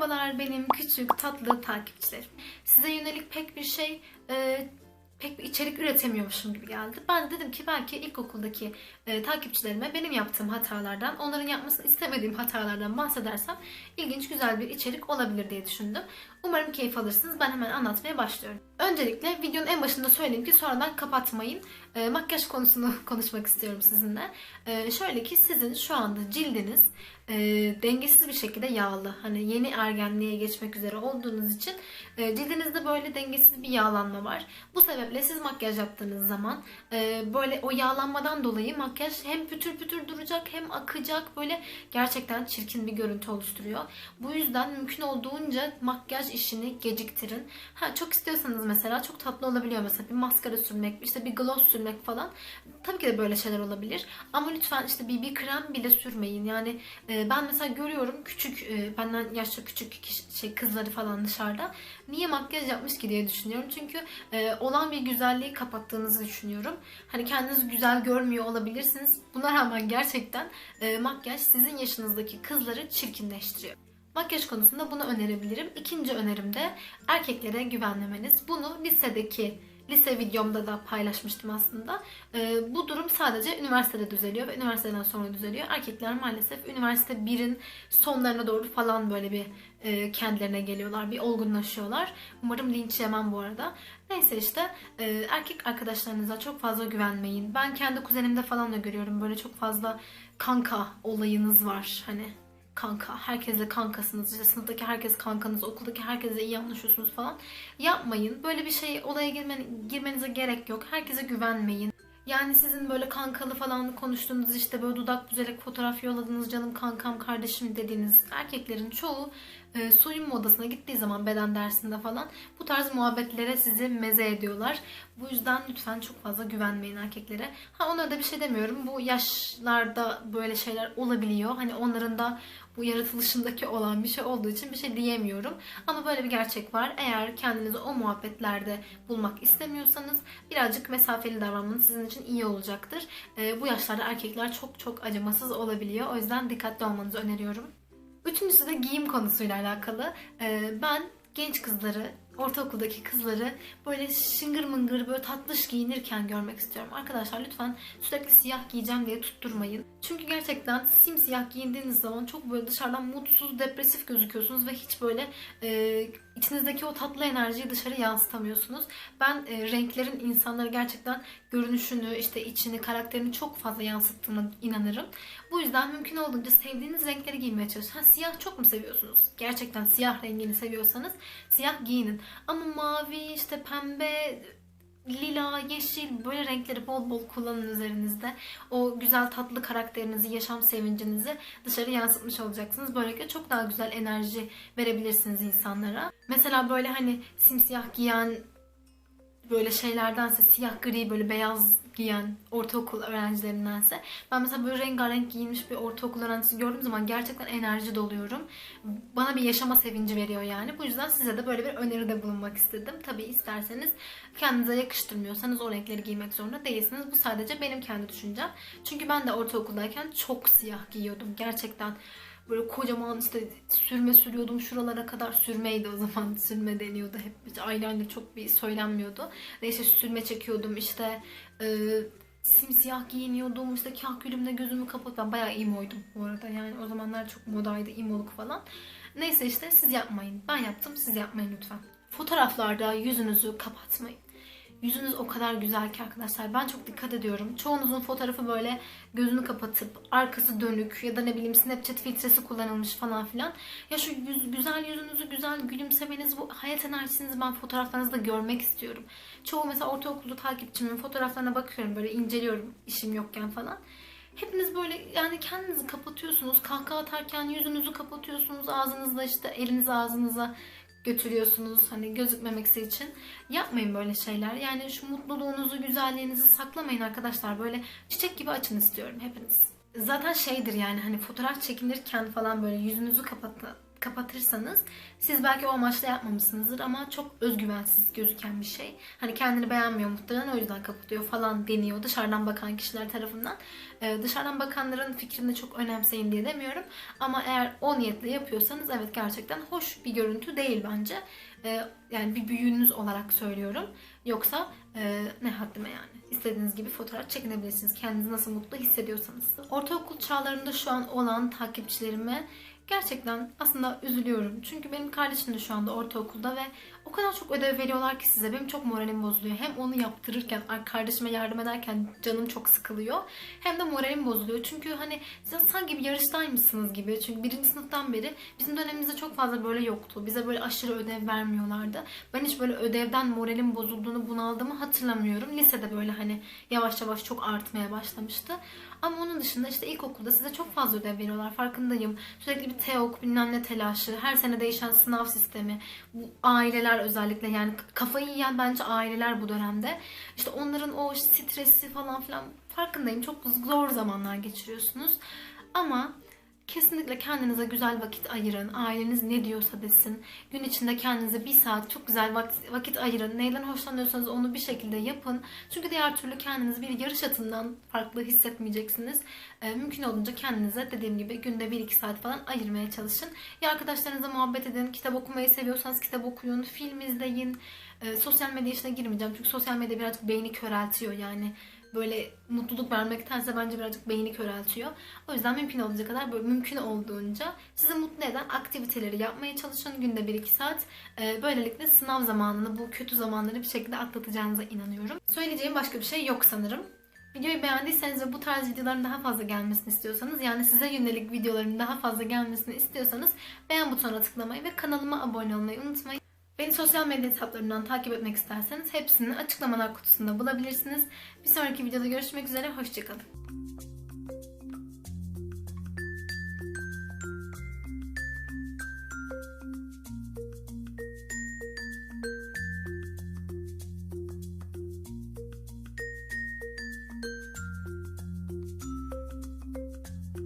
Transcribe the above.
Merhabalar benim küçük tatlı takipçilerim. Size yönelik pek bir şey, e, pek bir içerik üretemiyormuşum gibi geldi. Ben de dedim ki belki ilkokuldaki e, takipçilerime benim yaptığım hatalardan, onların yapmasını istemediğim hatalardan bahsedersem ilginç güzel bir içerik olabilir diye düşündüm. Umarım keyif alırsınız. Ben hemen anlatmaya başlıyorum. Öncelikle videonun en başında söyleyeyim ki sonradan kapatmayın. E, makyaj konusunu konuşmak istiyorum sizinle. E, şöyle ki sizin şu anda cildiniz e, dengesiz bir şekilde yağlı. Hani yeni ergenliğe geçmek üzere olduğunuz için e, cildinizde böyle dengesiz bir yağlanma var. Bu sebeple siz makyaj yaptığınız zaman e, böyle o yağlanmadan dolayı makyaj hem pütür pütür duracak hem akacak böyle gerçekten çirkin bir görüntü oluşturuyor. Bu yüzden mümkün olduğunca makyaj işini geciktirin. Ha çok istiyorsanız mesela çok tatlı olabiliyor mesela bir maskara sürmek, işte bir gloss sürmek falan. Tabii ki de böyle şeyler olabilir. Ama lütfen işte BB krem bile sürmeyin. Yani e, ben mesela görüyorum küçük e, benden yaşça küçük kişi- şey kızları falan dışarıda niye makyaj yapmış ki diye düşünüyorum. Çünkü e, olan bir güzelliği kapattığınızı düşünüyorum. Hani kendinizi güzel görmüyor olabilirsiniz. Buna rağmen gerçekten e, makyaj sizin yaşınızdaki kızları çirkinleştiriyor. Makyaj konusunda bunu önerebilirim. İkinci önerim de erkeklere güvenmemeniz. Bunu lisedeki lise videomda da paylaşmıştım aslında. Ee, bu durum sadece üniversitede düzeliyor ve üniversiteden sonra düzeliyor. Erkekler maalesef üniversite 1'in sonlarına doğru falan böyle bir e, kendilerine geliyorlar, bir olgunlaşıyorlar. Umarım linç yemem bu arada. Neyse işte e, erkek arkadaşlarınıza çok fazla güvenmeyin. Ben kendi kuzenimde falan da görüyorum böyle çok fazla kanka olayınız var hani kanka. Herkesle kankasınız. İşte sınıftaki herkes kankanız, okuldaki herkesle iyi anlaşıyorsunuz falan. Yapmayın. Böyle bir şey olaya girmen, girmenize gerek yok. Herkese güvenmeyin. Yani sizin böyle kankalı falan konuştuğunuz işte böyle dudak büzerek fotoğraf yolladığınız canım kankam kardeşim dediğiniz erkeklerin çoğu e, soyunma odasına gittiği zaman beden dersinde falan bu tarz muhabbetlere sizi meze ediyorlar. Bu yüzden lütfen çok fazla güvenmeyin erkeklere. Ha onlara da bir şey demiyorum. Bu yaşlarda böyle şeyler olabiliyor. Hani onların da bu yaratılışındaki olan bir şey olduğu için bir şey diyemiyorum. Ama böyle bir gerçek var. Eğer kendinizi o muhabbetlerde bulmak istemiyorsanız birazcık mesafeli davranmanız sizin için iyi olacaktır. Ee, bu yaşlarda erkekler çok çok acımasız olabiliyor. O yüzden dikkatli olmanızı öneriyorum. Üçüncüsü de giyim konusuyla alakalı. Ee, ben genç kızları, ortaokuldaki kızları böyle şıngır mıngır böyle tatlış giyinirken görmek istiyorum. Arkadaşlar lütfen sürekli siyah giyeceğim diye tutturmayın. Çünkü gerçekten simsiyah giyindiğiniz zaman çok böyle dışarıdan mutsuz, depresif gözüküyorsunuz ve hiç böyle e, içinizdeki o tatlı enerjiyi dışarı yansıtamıyorsunuz. Ben e, renklerin insanlara gerçekten görünüşünü, işte içini, karakterini çok fazla yansıttığına inanırım. Bu yüzden mümkün olduğunca sevdiğiniz renkleri giymeye çalışın. Ha, siyah çok mu seviyorsunuz? Gerçekten siyah rengini seviyorsanız siyah giyinin. Ama mavi, işte pembe, lila, yeşil böyle renkleri bol bol kullanın üzerinizde. O güzel tatlı karakterinizi, yaşam sevincinizi dışarı yansıtmış olacaksınız. Böylelikle çok daha güzel enerji verebilirsiniz insanlara. Mesela böyle hani simsiyah giyen böyle şeylerdense siyah gri böyle beyaz giyen ortaokul öğrencilerindense ben mesela böyle rengarenk giyinmiş bir ortaokul öğrencisi gördüğüm zaman gerçekten enerji doluyorum. Bana bir yaşama sevinci veriyor yani. Bu yüzden size de böyle bir öneride bulunmak istedim. Tabii isterseniz kendinize yakıştırmıyorsanız o renkleri giymek zorunda değilsiniz. Bu sadece benim kendi düşüncem. Çünkü ben de ortaokuldayken çok siyah giyiyordum. Gerçekten böyle kocaman işte sürme sürüyordum şuralara kadar sürmeydi o zaman. Sürme deniyordu hep. Hiç eyeliner çok bir söylenmiyordu. Neyse sürme çekiyordum işte e, simsiyah giyiniyordum işte kahkülümle gözümü kapat ben bayağı imoydum bu arada. Yani o zamanlar çok modaydı imoluk falan. Neyse işte siz yapmayın. Ben yaptım siz yapmayın lütfen. Fotoğraflarda yüzünüzü kapatmayın Yüzünüz o kadar güzel ki arkadaşlar. Ben çok dikkat ediyorum. Çoğunuzun fotoğrafı böyle gözünü kapatıp arkası dönük ya da ne bileyim Snapchat filtresi kullanılmış falan filan. Ya şu yüz, güzel yüzünüzü, güzel gülümsemeniz, bu hayat enerjisinizi ben fotoğraflarınızda görmek istiyorum. Çoğu mesela ortaokulda takipçimin fotoğraflarına bakıyorum böyle inceliyorum işim yokken falan. Hepiniz böyle yani kendinizi kapatıyorsunuz. Kahkaha atarken yüzünüzü kapatıyorsunuz. Ağzınızda işte elinizi ağzınıza götürüyorsunuz hani gözükmemesi için. Yapmayın böyle şeyler. Yani şu mutluluğunuzu, güzelliğinizi saklamayın arkadaşlar. Böyle çiçek gibi açın istiyorum hepiniz. Zaten şeydir yani hani fotoğraf çekinirken falan böyle yüzünüzü kapatın kapatırsanız siz belki o amaçla yapmamışsınızdır ama çok özgüvensiz gözüken bir şey. Hani kendini beğenmiyor muhtemelen o yüzden kapatıyor falan deniyor dışarıdan bakan kişiler tarafından. Ee, dışarıdan bakanların fikrini çok önemseyin diye demiyorum. Ama eğer o niyetle yapıyorsanız evet gerçekten hoş bir görüntü değil bence. Ee, yani bir büyüğünüz olarak söylüyorum. Yoksa e, ne haddime yani. İstediğiniz gibi fotoğraf çekinebilirsiniz. Kendinizi nasıl mutlu hissediyorsanız. Ortaokul çağlarında şu an olan takipçilerime gerçekten aslında üzülüyorum. Çünkü benim kardeşim de şu anda ortaokulda ve o kadar çok ödev veriyorlar ki size. Benim çok moralim bozuluyor. Hem onu yaptırırken, kardeşime yardım ederken canım çok sıkılıyor. Hem de moralim bozuluyor. Çünkü hani sanki bir yarıştaymışsınız gibi. Çünkü birinci sınıftan beri bizim dönemimizde çok fazla böyle yoktu. Bize böyle aşırı ödev vermiyorlardı. Ben hiç böyle ödevden moralim bozulduğunu, bunaldığımı hatırlamıyorum. Lisede böyle hani yavaş yavaş çok artmaya başlamıştı. Ama onun dışında işte ilkokulda size çok fazla ödev veriyorlar. Farkındayım. Sürekli bir TEOK, bilmem ne telaşı, her sene değişen sınav sistemi. Bu aileler özellikle yani kafayı yiyen bence aileler bu dönemde. İşte onların o stresi falan filan farkındayım. Çok zor zamanlar geçiriyorsunuz. Ama Kesinlikle kendinize güzel vakit ayırın. Aileniz ne diyorsa desin. Gün içinde kendinize bir saat çok güzel vakit, ayırın. Neyden hoşlanıyorsanız onu bir şekilde yapın. Çünkü diğer türlü kendinizi bir yarış atından farklı hissetmeyeceksiniz. Ee, mümkün olduğunca kendinize dediğim gibi günde 1-2 saat falan ayırmaya çalışın. Ya arkadaşlarınızla muhabbet edin. Kitap okumayı seviyorsanız kitap okuyun. Film izleyin. Ee, sosyal medya işine girmeyeceğim. Çünkü sosyal medya birazcık beyni köreltiyor yani böyle mutluluk vermektense bence birazcık beyni köreltiyor. O yüzden mümkün olduğunca kadar böyle mümkün olduğunca sizi mutlu eden aktiviteleri yapmaya çalışın günde 1-2 saat. Ee, böylelikle sınav zamanını, bu kötü zamanları bir şekilde atlatacağınıza inanıyorum. Söyleyeceğim başka bir şey yok sanırım. Videoyu beğendiyseniz ve bu tarz videoların daha fazla gelmesini istiyorsanız yani size yönelik videoların daha fazla gelmesini istiyorsanız beğen butonuna tıklamayı ve kanalıma abone olmayı unutmayın. Beni sosyal medya hesaplarımdan takip etmek isterseniz hepsini açıklamalar kutusunda bulabilirsiniz. Bir sonraki videoda görüşmek üzere, hoşçakalın.